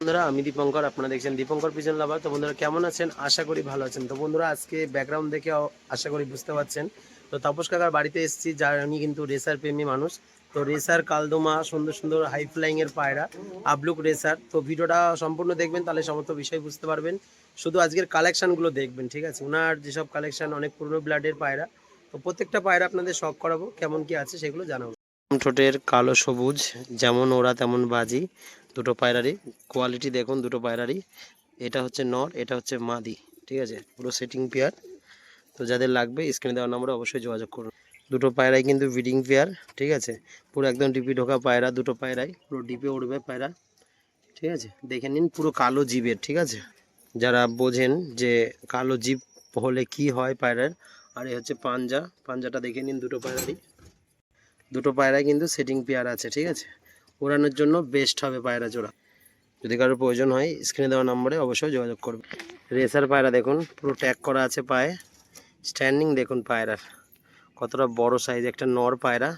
বন্ধুরা, আমি দীপঙ্কর, আপনারা দেখছেন দীপঙ্কর পিজন লাভার তো বন্ধুরা, কেমন আছেন? আশা করি ভালো আছেন। তো বন্ধুরা, আজকে ব্যাকগ্রাউন্ড দেখে আশা করি বুঝতে পারছেন। তো তাপস কাকার বাড়িতে এসেছি, যার উনি কিন্তু রেসার প্রেমী মানুষ। তো রেসার কালদোমা, সুন্দর সুন্দর হাই ফ্লাইং এর পায়রা আবলুক রেসার তো ভিডিওটা সম্পূর্ণ দেখবেন, তাহলে সমস্ত বিষয় বুঝতে পারবেন। শুধু আজকের কালেকশনগুলো দেখবেন, ঠিক আছে? ওনার যেসব কালেকশন অনেক পুরনো ব্লাডের পায়রা। তো প্রত্যেকটা পায়রা আপনাদের শখ করাবো, কেমন কি আছে সেগুলো জানাব। ঠোঁটের কালো সবুজ, যেমন ওরা তেমন বাজি। দুটো পায়রারই কোয়ালিটি দেখুন, দুটো পায়রারই। এটা হচ্ছে নর, এটা হচ্ছে মাদি, ঠিক আছে? পুরো সেটিং পেয়ার তো যাদের লাগবে স্ক্রিনে দেওয়ার নম্বরে অবশ্যই যোগাযোগ করুন। দুটো পায়রাই কিন্তু ব্রিডিং পেয়ার ঠিক আছে? পুরো একদম ডিপি ঢোকা পায়রা, দুটো পায়রাই। পুরো ডিপে উঠবে পায়রা, ঠিক আছে? দেখে নিন পুরো কালো জিবের, ঠিক আছে? যারা বোঝেন যে কালো জিব হলে কি হয় পায়রার, আর এই হচ্ছে পাঞ্জা। পাঞ্জাটা দেখে নিন দুটো পায়রারই। দুটো পায়রাই কিন্তু সেটিং পেয়ার আছে, ঠিক আছে? ওড়ানোর জন্য বেস্ট হবে পায়রা জোড়া। যদি কারোর প্রয়োজন হয় স্ক্রিনে দেওয়া নম্বরে অবশ্যই যোগাযোগ করবে। রেসার পায়রা দেখুন, পুরো ট্যাগ করা আছে পায়ে। স্ট্যান্ডিং দেখুন পায়রার। কতটা বড় সাইজ একটা নর পায়রা।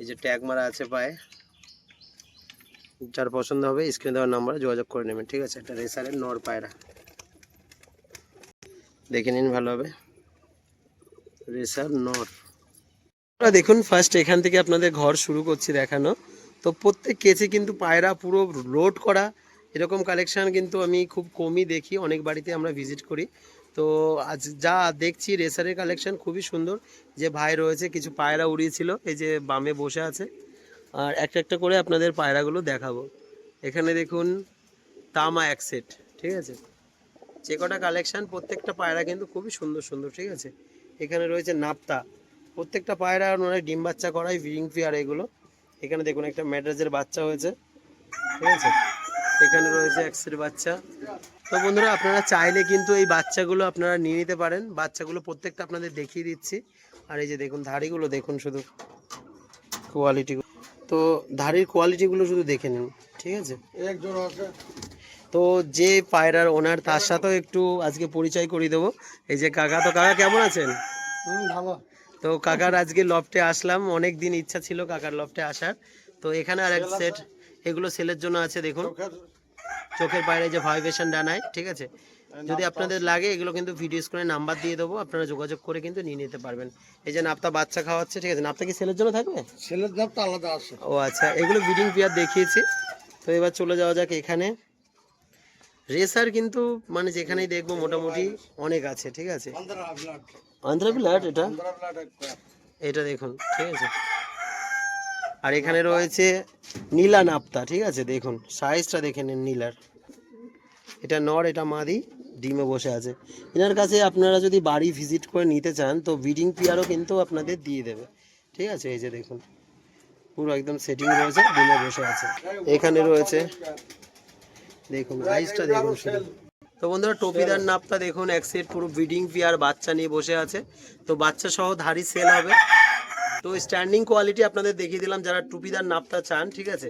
এই যে ট্যাগ মারা আছে পায়ে। যার পছন্দ হবে স্ক্রিনে দেওয়ার নম্বরে যোগাযোগ করে নেবেন, ঠিক আছে? একটা রেসারের নর পায়রা। দেখে নিন, ভালো হবে। রেসার নর। দেখুন ফার্স্ট এখান থেকে আপনাদের ঘর শুরু করছি দেখানো। তো প্রত্যেক কেচে কিন্তু পায়রা পুরো লোড করা। এরকম কালেকশান কিন্তু আমি খুব কমই দেখি, অনেক বাড়িতে আমরা ভিজিট করি। তো আজ যা দেখছি রেসারের কালেকশান খুবই সুন্দর। যে ভাই রয়েছে, কিছু পায়রা উড়িয়েছিল, এই যে বামে বসে আছে। আর একটা একটা করে আপনাদের পায়রাগুলো দেখাবো। এখানে দেখুন, তামা এক সেট ঠিক আছে? যে কটা কালেকশান প্রত্যেকটা পায়রা কিন্তু খুবই সুন্দর সুন্দর, ঠিক আছে? এখানে রয়েছে নাপ্তা। প্রত্যেকটা পায়রা অনেক ডিম বাচ্চা করাই ব্রিডিং ফিয়ার এগুলো। এখানে দেখুন একটা ম্যাড্রাজের বাচ্চা হয়েছে ঠিক আছে? এখানে রয়েছে এক্সের বাচ্চা। তো বন্ধুরা আপনারা চাইলে কিন্তু এই বাচ্চাগুলো আপনারা নিয়ে নিতে পারেন। বাচ্চাগুলো প্রত্যেকটা আপনাদের দেখিয়ে দিচ্ছি। আর এই যে দেখুন ধাড়িগুলো দেখুন শুধু কোয়ালিটি তো ধাড়ির কোয়ালিটিগুলো শুধু দেখে নিন ঠিক আছে? এক তো যে পায়রার ওনার তার সাথেও একটু আজকে পরিচয় করিয়ে দেবো। এই যে কাকা তো কাকা কেমন আছেন? ভালো। তো কাকার আজকে লফটে আসলাম। অনেক দিন ইচ্ছা ছিল কাকার লফটে আসার। তো এখানে আর এক সেট এগুলো সেলের জন্য আছে দেখুন। চোখের বাইরে যে ভাইব্রেশন ডানায় ঠিক আছে? যদি আপনাদের লাগে এগুলো কিন্তু ভিডিও স্ক্রিনে নাম্বার দিয়ে দেবো আপনারা যোগাযোগ করে কিন্তু নিয়ে নিতে পারবেন। এই যে নাপ্তা বাচ্চা খাওয়াচ্ছে ঠিক আছে? নাপ্তা কি সেলের জন্য থাকবে? দাম তো আলাদা আছে। ও আচ্ছা এগুলো ব্রিডিং পেয়ার দেখিয়েছি। তো এবার চলে যাওয়া যাক এখানে। রেসার কিন্তু মানে যেখানেই দেখব মোটামুটি অনেক আছে ঠিক আছে? আন্ধ্রা ব্লাড এটা। এটা দেখুন ঠিক আছে? আর এখানে রয়েছে নীলা নাপ্তা ঠিক আছে? দেখুন সাইজটা দেখে নিন নীলার। এটা নর এটা মাদি ডিমে বসে আছে। এনার কাছে আপনারা যদি বাড়ি ভিজিট করে নিতে চান তো ব্রিডিং পিয়ারও কিন্তু আপনাদের দিয়ে দেবে। ঠিক আছে? এই যে দেখুন পুরো একদম সেটিং রয়েছে ডিমে বসে আছে। এখানে রয়েছে দেখুন সাইজটা দেখুন শুধু। তো বন্ধুরা টপিদার নাপটা দেখুন এক সেট পুরো ব্রিডিং পিয়ার বাচ্চা নিয়ে বসে আছে। তো বাচ্চা সহ ধারি সেল হবে। তো স্ট্যান্ডিং কোয়ালিটি আপনাদের দেখিয়ে দিলাম যারা টুপিদার নাপটা চান ঠিক আছে?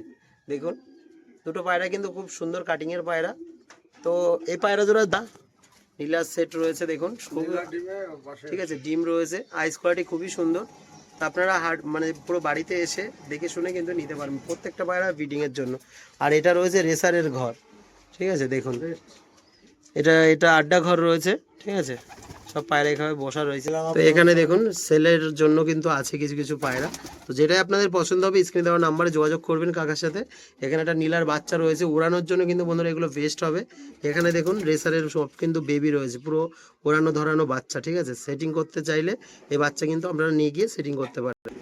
দেখুন দুটো পায়রা কিন্তু খুব সুন্দর কাটিংয়ের পায়রা। তো এই পায়রা জোড়া দা নীলার সেট রয়েছে দেখুন ঠিক আছে ডিম রয়েছে। আইস কোয়ালিটি খুবই সুন্দর। তো আপনারা হাট মানে পুরো বাড়িতে এসে দেখে শুনে কিন্তু নিতে পারবেন প্রত্যেকটা পায়রা ব্রিডিংয়ের জন্য। আর এটা রয়েছে রেসারের ঘর ঠিক আছে দেখুন। এটা এটা আড্ডা ঘর রয়েছে ঠিক আছে? সব পায়রা এখানে বসা রয়েছে। তো এখানে দেখুন সেলের জন্য কিন্তু আছে কিছু কিছু পায়রা। তো যেটাই আপনাদের পছন্দ হবে স্ক্রিনে দেওয়া নাম্বারে যোগাযোগ করবেন কাকার সাথে। এখানে একটা নীলার বাচ্চা রয়েছে উড়ানোর জন্য কিন্তু বন্ধুরা এগুলো বেস্ট হবে। এখানে দেখুন রেসারের সব কিন্তু বেবি রয়েছে পুরো ওড়ানো ধরানো বাচ্চা ঠিক আছে? সেটিং করতে চাইলে এই বাচ্চা কিন্তু আপনারা নিয়ে গিয়ে সেটিং করতে পারবেন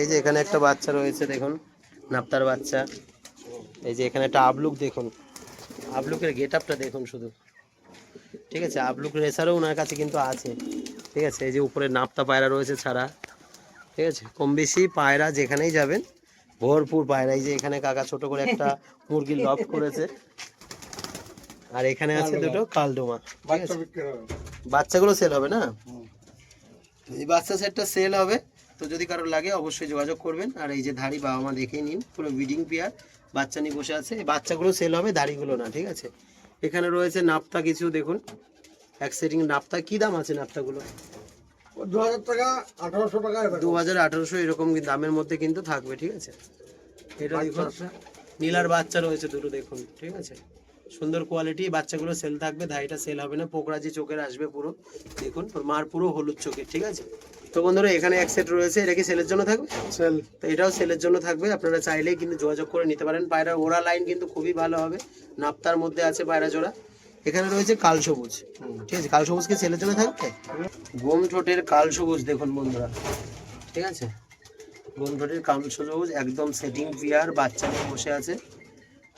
এই যে এখানে একটা বাচ্চা রয়েছে দেখুন নাপ্তার বাচ্চা। এই যে এখানে একটা আবলুক দেখুন। আবলুকের গেট আপটা দেখুন শুধু। ঠিক আছে আবলুক রেসারও ওনার কাছে কিন্তু আছে। ঠিক আছে এই যে উপরে নাপ্তা পায়রা রয়েছে ছাড়া। ঠিক আছে কম বেশি পায়রা যেখানেই যাবেন ভরপুর পায়রা। এই যে এখানে কাকা ছোট করে একটা মুরগির লফট করেছে। আর এখানে আছে দুটো কালডোমা। ঠিক আছে। বাচ্চাগুলো সেল হবে না? এই বাচ্চা সেটটা সেল হবে। তো যদি কারও লাগে অবশ্যই যোগাযোগ করবেন। আর এই যে ধাড়ি বাবা মা দেখে নিন পুরো ব্রিডিং পেয়ার বাচ্চা নিয়ে বসে আছে। বাচ্চাগুলো সেল হবে দাড়িগুলো না ঠিক আছে? এখানে রয়েছে নাপ্তা কিছু দেখুন। এক সেটিং নাপ্তা। কি দাম আছে নাপ্তাগুলো? ও দু হাজার টাকা আঠারোশো টাকা দু হাজার আঠারোশো এরকম কি দামের মধ্যে কিন্তু থাকবে ঠিক আছে? এটা দেখুন। নীলার বাচ্চা রয়েছে দুটো দেখুন ঠিক আছে? সুন্দর কোয়ালিটি বাচ্চাগুলো সেল থাকবে ধাইটা সেল হবে না পোকরাজি চোখের আসবে পুরো। দেখুন মার পুরো হলুদ চোখের ঠিক আছে? তো বন্ধুরা এখানে এক সেট রয়েছে এটা কি সেলের জন্য থাকবে? সেল তো এটাও সেলের জন্য থাকবে আপনারা চাইলেই কিন্তু যোগাযোগ করে নিতে পারেন। পায়রা ওরা লাইন কিন্তু খুবই ভালো হবে নাপ্তার মধ্যে আছে পায়রা জোড়া। এখানে রয়েছে কাল সবুজ ঠিক আছে? কাল সবুজ কি সেলের জন্য থাকবে? গোম ঠোঁটের কাল সবুজ দেখুন বন্ধুরা ঠিক আছে? গোম ঠোঁটের কাল সবুজ একদম সেটিং পিয়ার বাচ্চা নিয়ে বসে আছে।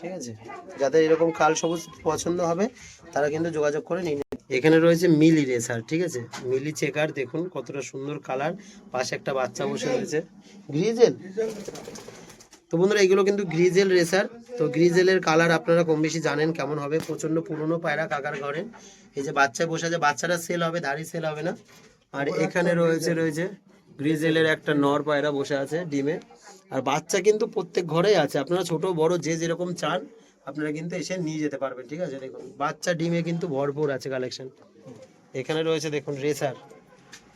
ঠিক আছে? যাদের এরকম কাল সবুজ পছন্দ হবে তারা কিন্তু যোগাযোগ করে নিন। এখানে রয়েছে মিলি রেসার ঠিক আছে? মিলি চেকার দেখুন কতটা সুন্দর কালার। পাশে একটা বাচ্চা বসে রয়েছে। গ্রিজেল তো বন্ধুরা এগুলো কিন্তু গ্রিজেল রেসার। তো গ্রিজেলের কালার আপনারা কম বেশি জানেন কেমন হবে। প্রচণ্ড পুরনো পায়রা কাকার ঘরে। এই যে বাচ্চা বসে আছে বাচ্চারা সেল হবে দাড়ি সেল হবে না। আর এখানে রয়েছে রয়েছে গ্রিজেলের একটা নর পায়রা বসে আছে ডিমে। আর বাচ্চা কিন্তু প্রত্যেক ঘরেই আছে। আপনারা ছোট, বড় যে যেরকম চান, আপনারা কিন্তু এসে নিয়ে যেতে পারবেন, ঠিক আছে? দেখুন, বাচ্চা ডিমে কিন্তু ভরপুর আছে কালেকশন এখানে রয়েছে, দেখুন, রেসার,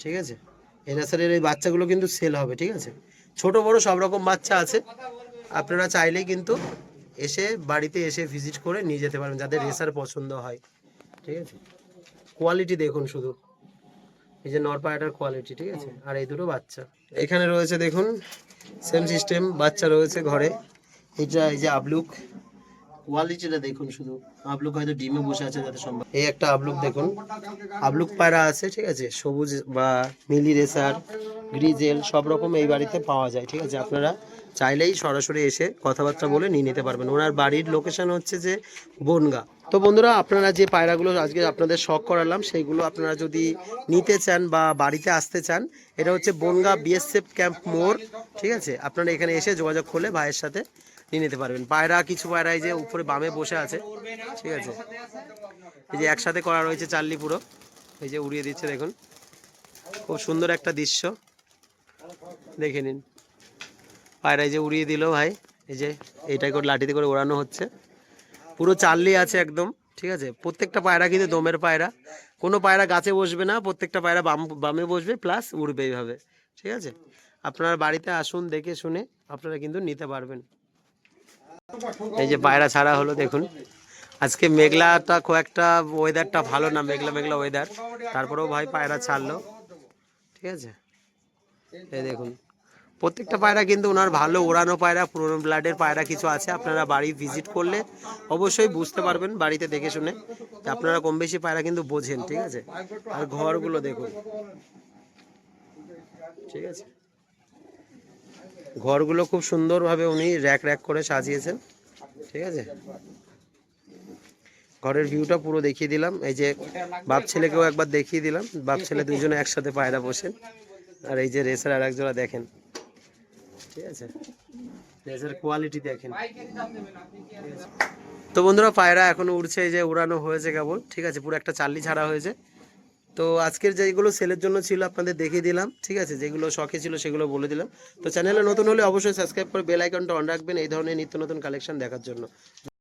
ঠিক আছে? এই রেসারের এই বাচ্চাগুলো কিন্তু সেল হবে, ঠিক আছে? ছোট, বড় সব রকম বাচ্চা আছে। আপনারা চাইলেই কিন্তু এসে, বাড়িতে এসে ভিজিট করে নিয়ে যেতে পারবেন, যাদের রেসার পছন্দ হয়, ঠিক আছে? কোয়ালিটি দেখুন শুধু। এই যে নরপায়াটার কোয়ালিটি ঠিক আছে? আর এই দুটো বাচ্চা। এখানে রয়েছে দেখুন সেম সিস্টেম বাচ্চা রয়েছে ঘরে। এটা এই যে আবলুক কোয়ালিটিটা দেখুন শুধু। আবলুক হয়তো ডিমে বসে আছে যাতে সম্ভব। এই একটা আবলুক দেখুন। আবলুক পায়রা আছে ঠিক আছে? সবুজ বা মিলি রেসার গ্রিজেল সব রকম এই বাড়িতে পাওয়া যায় ঠিক আছে? আপনারা চাইলেই সরাসরি এসে কথাবার্তা বলে নিয়ে নিতে পারবেন। ওনার বাড়ির লোকেশন হচ্ছে যে বনগা। তো বন্ধুরা, আপনারা যে পায়রাগুলো আজকে আপনাদের শখ করালাম, সেইগুলো আপনারা যদি নিতে চান বা বাড়িতে আসতে চান, এটা হচ্ছে বনগা বিএসএফ ক্যাম্প মোড়, ঠিক আছে? আপনারা এখানে এসে যোগাযোগ করলে ভাইয়ের সাথে নিয়ে নিতে পারবেন। পায়রা, কিছু পায়রা এই যে উপরে বামে বসে আছে, ঠিক আছে? এই যে একসাথে করা রয়েছে চাল্লি পুরো, এই যে উড়িয়ে দিচ্ছে দেখুন। খুব সুন্দর একটা দৃশ্য। দেখে নিন। পায়রা এই যে উড়িয়ে দিল ভাই, এই যে এইটাই করে লাঠিতে করে ওড়ানো হচ্ছে। পুরো চাললি আছে একদম, ঠিক আছে? প্রত্যেকটা পায়রা কিন্তু দমের পায়রা। কোনো পায়রা গাছে বসবে না, প্রত্যেকটা পায়রা বাম, বামে বসবে প্লাস উড়বে এইভাবে, ঠিক আছে? আপনার বাড়িতে আসুন, দেখে শুনে আপনারা কিন্তু নিতে পারবেন। এই যে পায়রা ছাড়া হলো, দেখুন। আজকে মেঘলাটা খুব একটা ওয়েদারটা ভালো না, মেঘলা মেঘলা ওয়েদার তারপরেও ভাই পায়রা ছাড়লো, ঠিক আছে? এই দেখুন প্রত্যেকটা পায়রা কিন্তু ওনার ভালো ওড়ানো পায়রা, পুরনো ব্লাডের পায়রা কিছু আছে, আপনারা বাড়ি ভিজিট করলে অবশ্যই বুঝতে পারবেন, বাড়িতে দেখে শুনে আপনারা কম বেশি পায়রা কিন্তু বোঝেন, ঠিক আছে? আর ঘরগুলো দেখুন। ঠিক আছে? ঘরগুলো খুব সুন্দরভাবে উনি র্যাক র্যাক করে সাজিয়েছেন, ঠিক আছে? ঘরের ভিউটা পুরো দেখিয়ে দিলাম, এই যে বাপ ছেলেকেও একবার দেখিয়ে দিলাম, বাপ ছেলে দুজনে একসাথে পায়রা বসেন আর এই যে রেসার আর একজোড়া দেখেন। ঠিক আছে? কোয়ালিটি দেখেন। তো বন্ধুরা পায়রা এখন উড়ছে এই যে উড়ানো হয়েছে কেবল ঠিক আছে? পুরো একটা চাল্লি ছাড়া হয়েছে। তো আজকের যেগুলো সেলের জন্য ছিল আপনাদের দেখিয়ে দিলাম ঠিক আছে? যেগুলো শখে ছিল সেগুলো বলে দিলাম। তো চ্যানেলে নতুন হলে অবশ্যই সাবস্ক্রাইব করে বেল আইকনটা অন রাখবেন এই ধরনের নিত্য নতুন কালেকশন দেখার জন্য।